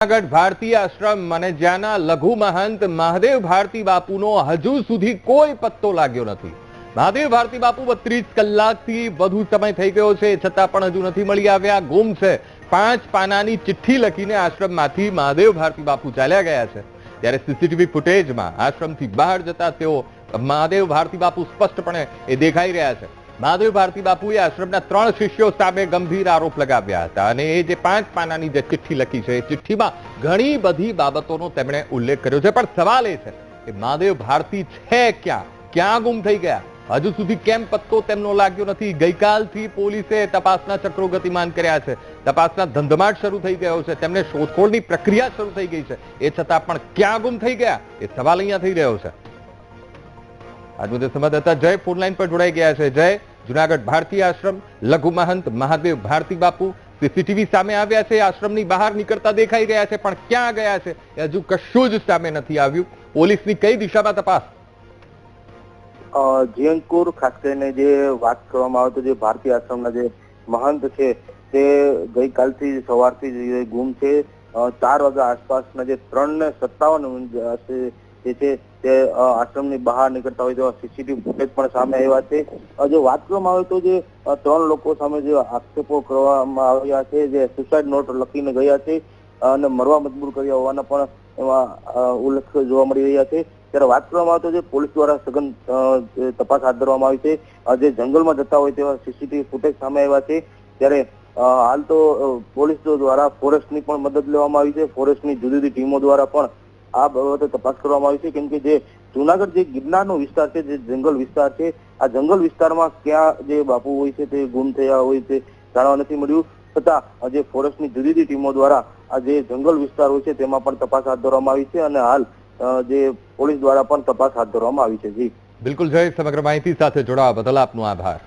જૂનાગઢ ભારતીય આશ્રમ અને જ્યાંના લઘુ મહંત મહાદેવ ભારતી બાપુનો હજુ સુધી કોઈ પત્તો લાગ્યો નથી. મહાદેવ ભારતી બાપુ બત્રીસ કલાકથી વધુ સમય થઈ ગયો છે, છતાં પણ હજુ નથી મળી આવ્યા. ગુમ છે. પાંચ પાનાની ચિઠ્ઠી લખીને આશ્રમમાંથી મહાદેવ ભારતી બાપુ ચાલ્યા ગયા છે. ત્યારે સીસીટીવી ફૂટેજમાં આશ્રમથી બહાર જતા તેઓ મહાદેવ ભારતી બાપુ સ્પષ્ટપણે એ દેખાઈ રહ્યા છે. મહાદેવ ભારતી બાપુએ આશ્રમના ત્રણ શિષ્યો સામે ગંભીર આરોપ લગાવ્યા હતા અને એ જે પાંચ પાનાની જે ચિઠ્ઠી લખી છે, એ ચિઠ્ઠીમાં ઘણી બધી બાબતોનો તેમણે ઉલ્લેખ કર્યો છે. પણ સવાલ એ છે કે મહાદેવ ભારતી છે ક્યાં? ક્યાં ગુમ થઈ ગયા? હજુ સુધી કેમ પત્તો તેમનો લાગ્યો નથી? ગઈકાલથી પોલીસે તપાસના ચક્રો ગતિમાન કર્યા છે. તપાસના ધંધમાટ શરૂ થઈ ગયો છે. તેમને શોધખોળની પ્રક્રિયા શરૂ થઈ ગઈ છે. એ છતાં પણ ક્યાં ગુમ થઈ ગયા? એ સવાલ અહીંયા થઈ રહ્યો છે. આજ મુદ્દે સંવાદદાતા જય ફોનલાઈન પર જોડાઈ ગયા છે. જય જુનાગઢ ભારતીય આશ્રમ, લઘુ મહંત મહાદેવ ભારતી બાપુ સીસીટીવી સામે આવ્યા છે, આશ્રમની બહાર નીકળતા દેખાઈ રહ્યા છે, પણ ક્યાં ગયા છે? હજુ કશું જ સામે નથી આવ્યું. પોલીસની કઈ દિશામાં તપાસ? જીયંકુર ખાસ કરીને જે વાત કરવામાં આવે તો જે ભારતીય આશ્રમના જે મહંત છે, તે ગઈકાલથી સવારથી ગુમ છે. ચાર વાગ્યા આસપાસના જે ત્રણ ને સત્તાવન જે છે તે આશ્રમની બહાર નીકળતા હોય તેવા સીસીટીવી ફૂટેજ પણ સામે આવ્યા છે. જો વાત કરવામાં આવે તો જે ત્રણ લોકો સામે જે આક્ષેપો કરવામાં આવ્યા છે, જે સુસાઇડ નોટ લખીને ગયા છે, અને મરવા મજબૂર કર્યા હોવાના પણ એમાં ઉલ્લેખ જોવા મળી રહ્યા છે. ત્યારે વાત કરવામાં આવે તો જે પોલીસ દ્વારા સઘન તપાસ હાથ ધરવામાં આવી છે. જે જંગલમાં જતા હોય તેવા સીસીટીવી ફૂટેજ સામે આવ્યા છે. ત્યારે હાલ તો પોલીસ દ્વારા ફોરેસ્ટની પણ મદદ લેવામાં આવી છે. ફોરેસ્ટની જુદી જુદી ટીમો દ્વારા પણ આ બાબતે તપાસ કરવામાં આવી છે. કેમ કે જે જુનાગઢ જે ગિરનારનો વિસ્તાર છે, જે જંગલ વિસ્તાર છે, આ જંગલ વિસ્તારમાં ક્યાં જે બાપુ હોય છે, તે ગુમ થયા હોય છે, જાણવા નથી મળ્યું. છતાં જે ફોરેસ્ટની જુદી જુદી ટીમો દ્વારા આ જે જંગલ વિસ્તાર હોય છે, તેમાં પણ તપાસ હાથ ધરવામાં આવી છે અને હાલ જે પોલીસ દ્વારા પણ તપાસ હાથ ધરવામાં આવી છે. જી. બિલકુલ, જય સમગ્ર માહિતી સાથે જોડાવા બદલ આપનો આભાર.